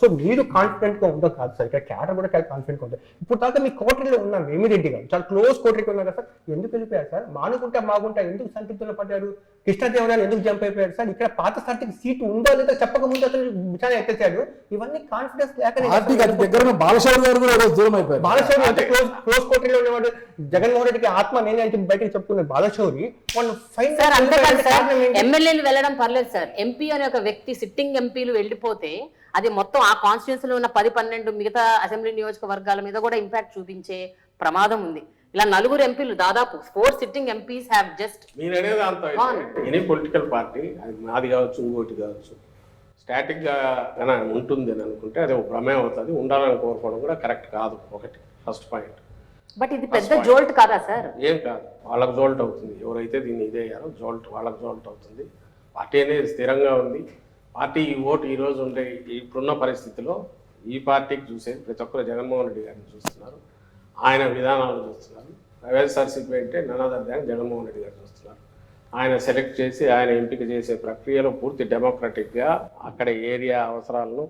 So మీరు కాన్ఫిడెంట్గా ఉండదు కాదు సార్. ఇక్కడ క్యాటర్ కూడా చాలా కాన్ఫిడెంట్ ఉంటుంది ఇప్పుడు దాకా మీ కోటరీలో ఉన్నాం వేమిరెడ్డి చాలా క్లోజ్ కోటరీకి ఉన్నారు కదా సార్. ఎందుకు వెళ్ళిపోయారు సార్? మానుకుంటే బాగుంటా ఎందుకు సంతృప్తిలో పడ్డారు? కృష్ణదేవరాయలు ఎందుకు జంప్ అయిపోయారు సార్ ఇక్కడ పాత స్థాయికి సీటు ఉందో లేదో చెప్పక ముందు అతను విచారణ ఎత్తేసాడు ఇవన్నీ కాన్ఫిడెన్స్ దగ్గర ఉన్న బాలశౌరి గారు కూడా దూరం అయిపోయారు. బాలశౌరి అంటే క్లోజ్ క్లోజ్ కోటరీలో ఉన్నవాడు జగన్మోహన్ రెడ్డికి ఆత్మ నేనే అని చెప్పి బయటకు చెప్పుకున్న బాలశౌరి వాళ్ళు ఫైన్ ఎమ్మెల్యేలు వెళ్ళడం పర్లేదు సార్. ఎంపీ అనే ఒక వ్యక్తి సిట్టింగ్ ఎంపీలు వెళ్ళిపోతే అది మొత్తం ఆ కాన్స్టిట్యూన్సీలో ఉన్న పది పన్నెండు మిగతా అసెంబ్లీ నియోజకవర్గాల మీద కూడా ఇంపాక్ట్ చూపించే ప్రమాదం ఉంది. ఇలా నలుగురు ఎంపీలు దాదాపు four sitting MPs have just మీరు అనేది అంత ఎనీ పొలిటికల్ పార్టీ అది నాది కావచ్చు ఇంకోటి కావచ్చు స్టాటిక్గా ఉంటుంది అని అనుకుంటే అది ఒక ప్రమేయం అవుతుంది. ఉండాలని కోరుకోవడం కూడా కరెక్ట్ కాదు ఒకటి ఫస్ట్ పాయింట్ బట్ ఇది పెద్ద జోల్ట్ కాదా సార్ ఏం కాదు. వాళ్ళకి జోల్ట్ అవుతుంది. ఎవరైతే దీన్ని ఇదే అయ్యారో జోల్ట్ వాళ్ళకి జోల్ట్ అవుతుంది. పార్టీ అనేది స్థిరంగా ఉంది. పార్టీ ఈ ఓటు ఈ రోజు ఉండే ఇప్పుడున్న పరిస్థితిలో ఈ పార్టీకి చూసే ప్రతి ఒక్కరు జగన్మోహన్ రెడ్డి గారిని చూస్తున్నారు. ఆయన విధానాలు చూస్తున్నారు. వైఎస్ఆర్సీపీ అంటే ననాదర్ దాన్ జగన్మోహన్ రెడ్డి గారు చూస్తున్నారు. ఆయన సెలెక్ట్ చేసి ఆయన ఎంపిక చేసే ప్రక్రియలో పూర్తి డెమోక్రటిక్గా అక్కడ ఏరియా అవసరాలను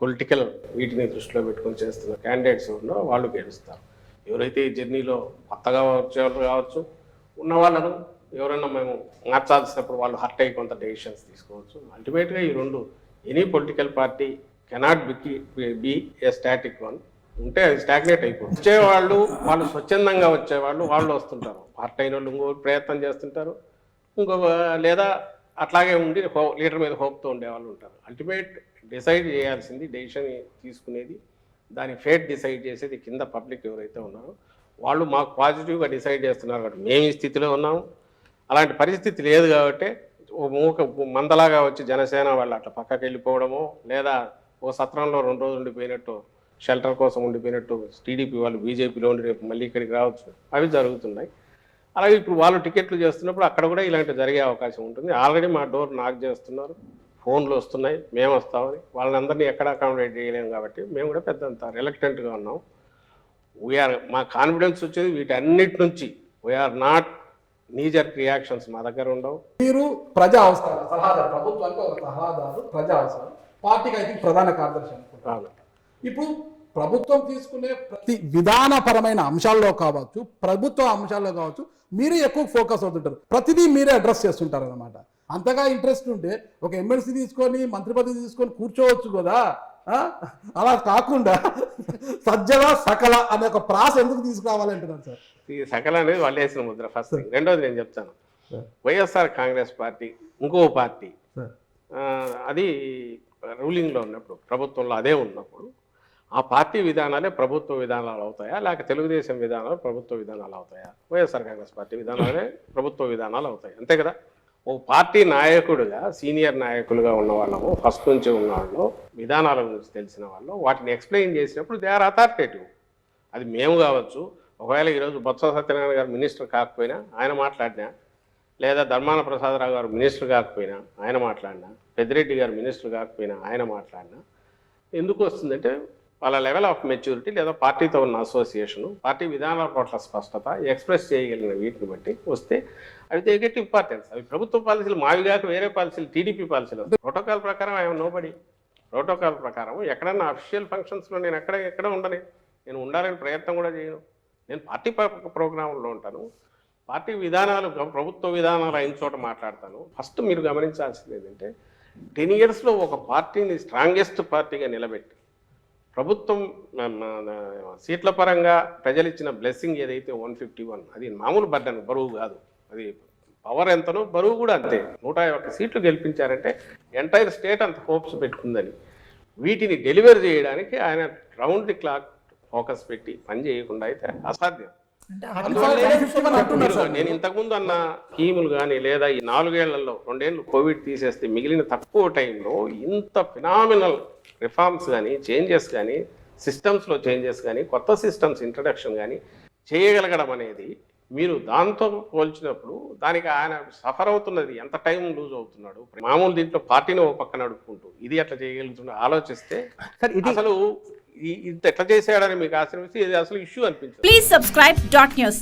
పొలిటికల్ వీటిని దృష్టిలో పెట్టుకొని చేస్తున్న క్యాండిడేట్స్ ఉండో వాళ్ళు గెలుస్తారు. ఎవరైతే ఈ జర్నీలో కొత్తగా వచ్చేవాళ్ళు కావచ్చు ఉన్న వాళ్ళను ఎవరైనా మేము మార్చాల్సినప్పుడు వాళ్ళు హర్ట్ అయ్యి కొంత డెసిషన్స్ తీసుకోవచ్చు. అల్టిమేట్గా ఈ రెండు any political party cannot be be a static one. ఉంటే అది స్టాగ్నేట్ అయిపోతుంది. వచ్చేవాళ్ళు వాళ్ళు స్వచ్ఛందంగా వచ్చేవాళ్ళు వాళ్ళు వస్తుంటారు. పార్ట్ అయిన వాళ్ళు ఇంకో ప్రయత్నం చేస్తుంటారు. ఇంకో లేదా అట్లాగే ఉండి హో లీడర్ మీద హోప్తో ఉండేవాళ్ళు ఉంటారు. అల్టిమేట్ డిసైడ్ చేయాల్సింది డెసిషన్ తీసుకునేది దాని ఫేట్ డిసైడ్ చేసేది కింద పబ్లిక్ ఎవరైతే ఉన్నారో వాళ్ళు మాకు పాజిటివ్గా డిసైడ్ చేస్తున్నారు కాబట్టి మేము ఈ స్థితిలో ఉన్నాము. అలాంటి పరిస్థితి లేదు కాబట్టి ఓ మూక మందలాగా వచ్చి జనసేన వాళ్ళు అట్లా పక్కకి వెళ్ళిపోవడము లేదా ఓ సత్రంలో రెండు రోజులు ఉండిపోయినట్టు షెల్టర్ కోసం ఉండిపోయినట్టు టీడీపీ వాళ్ళు బీజేపీలో ఉండి రేపు మళ్ళీ ఇక్కడికి రావచ్చు. అవి జరుగుతున్నాయి. అలాగే ఇప్పుడు వాళ్ళు టికెట్లు చేస్తున్నప్పుడు అక్కడ కూడా ఇలాంటి జరిగే అవకాశం ఉంటుంది. ఆల్రెడీ మా డోర్ నాక్ చేస్తున్నారు. ఫోన్లు వస్తున్నాయి. మేము వస్తామని. వాళ్ళని అందరినీ ఎక్కడ అకామిడేట్ చేయలేము కాబట్టి మేము కూడా పెద్దంత రిలక్టెంట్గా ఉన్నాం. వీఆర్ మా కాన్ఫిడెన్స్ వచ్చేది వీటన్నిటి నుంచి. వీఆర్ నాట్ నీజర్ రియాక్షన్స్ మా దగ్గర ఉండవు. మీరు ప్రజా అవసరాలు సలహాదారు ప్రభుత్వానికి ఒక సలహాదారు ప్రజా అవసరాలు పార్టీకి అయితే ప్రధాన కార్యదర్శి అనుకుంటారు రాను ఇప్పుడు ప్రభుత్వం తీసుకునే ప్రతి విధానపరమైన అంశాల్లో కావచ్చు ప్రభుత్వ అంశాల్లో కావచ్చు మీరే ఎక్కువ ఫోకస్ అవుతుంటారు. ప్రతిదీ మీరే అడ్రస్ చేస్తుంటారు అనమాట అంతగా ఇంట్రెస్ట్ ఉంటే ఒక ఎమ్మెల్సీ తీసుకొని మంత్రి పదవి తీసుకొని కూర్చోవచ్చు కదా? అలా కాకుండా సజ్జల సకల అనే ఒక ప్రాస ఎందుకు తీసుకురావాలంటున్నాను సార్? ఈ సకల అనేది వాళ్ళు వేసిన ముద్ర ఫస్ట్ రెండోది నేను చెప్తాను. వైఎస్ఆర్ కాంగ్రెస్ పార్టీ ఇంకో పార్టీ అది రూలింగ్లో ఉన్నప్పుడు ప్రభుత్వంలో అదే ఉన్నప్పుడు ఆ పార్టీ విధానాలే ప్రభుత్వ విధానాలు అవుతాయా? లేక తెలుగుదేశం విధానాలు ప్రభుత్వ విధానాలు అవుతాయా? వైఎస్ఆర్ కాంగ్రెస్ పార్టీ విధానాలే ప్రభుత్వ విధానాలు అవుతాయి. అంతే కదా? ఓ పార్టీ నాయకుడుగా సీనియర్ నాయకులుగా ఉన్న వాళ్ళము ఫస్ట్ నుంచి ఉన్న వాళ్ళు విధానాల గురించి తెలిసిన వాళ్ళు వాటిని ఎక్స్ప్లెయిన్ చేసినప్పుడు దే ఆర్ అథారిటేటివ్. అది మేము కావచ్చు. ఒకవేళ ఈరోజు బొత్స సత్యనారాయణ గారు మినిస్టర్ కాకపోయినా ఆయన మాట్లాడినా లేదా ధర్మాన ప్రసాదరావు గారు మినిస్టర్ కాకపోయినా ఆయన మాట్లాడినా పెద్దిరెడ్డి గారు మినిస్టర్ కాకపోయినా ఆయన మాట్లాడినా ఎందుకు వస్తుందంటే వాళ్ళ లెవెల్ ఆఫ్ మెచ్యూరిటీ లేదా పార్టీతో ఉన్న అసోసియేషను పార్టీ విధానాల పట్ల స్పష్టత ఎక్స్ప్రెస్ చేయగలిగిన వీటిని బట్టి వస్తే అవి దే గెట్ ఇంపార్టెన్స్ అవి ప్రభుత్వ పాలసీలు మావి కాక వేరే పాలసీలు టీడీపీ పాలసీలు ప్రోటోకాల్ ప్రకారం ఐఎమ్ నోబడి ప్రోటోకాల్ ప్రకారం ఎక్కడన్నా అఫీషియల్ ఫంక్షన్స్లో నేను ఎక్కడ ఎక్కడ ఉండని. నేను ఉండాలని ప్రయత్నం కూడా చేయను. నేను పార్టీ ప్రోగ్రాంలో ఉంటాను. పార్టీ విధానాలు ప్రభుత్వ విధానాలు అయిన చోట మాట్లాడతాను. ఫస్ట్ మీరు గమనించాల్సింది ఏంటంటే టెన్ ఇయర్స్లో ఒక పార్టీని స్ట్రాంగెస్ట్ పార్టీగా నిలబెట్టి ప్రభుత్వం సీట్ల పరంగా ప్రజలు ఇచ్చిన బ్లెస్సింగ్ ఏదైతే వన్ ఫిఫ్టీ వన్ అది మామూలు బర్డన్ బరువు కాదు. అది పవర్ ఎంతనో బరువు కూడా అంతే. నూట ఒక్క సీట్లు గెలిపించారంటే ఎంటైర్ స్టేట్ అంత హోప్స్ పెట్టుకుందని. వీటిని డెలివర్ చేయడానికి ఆయన రౌండ్ ది క్లాక్ ఫోకస్ పెట్టి పని చేయకుండా అయితే అసాధ్యం. నేను ఇంతకుముందు అన్న స్కీములు కానీ లేదా ఈ నాలుగేళ్ళలో రెండేళ్ళు కోవిడ్ తీసేస్తే మిగిలిన తక్కువ టైంలో ఇంత ఫినామినల్ రిఫార్మ్స్ కానీ చేంజెస్ కానీ సిస్టమ్స్లో చేంజెస్ కానీ కొత్త సిస్టమ్స్ ఇంట్రడక్షన్ కానీ చేయగలగడం అనేది మీరు దాంతో పోల్చినప్పుడు దానికి ఆయన సఫర్ అవుతున్నది ఎంత టైం లూజ్ అవుతున్నాడు? మామూలు దీంట్లో పార్టీని ఓ పక్కన నడుపుకుంటూ ఇది ఎట్లా చేయగలుగుతున్నా ఆలోచిస్తే అసలు ఇంత ఎట్లా చేసాడని మీకు ఆశ్రమిస్తే ఇది అసలు ఇష్యూ అనిపించింది. Please subscribe dot news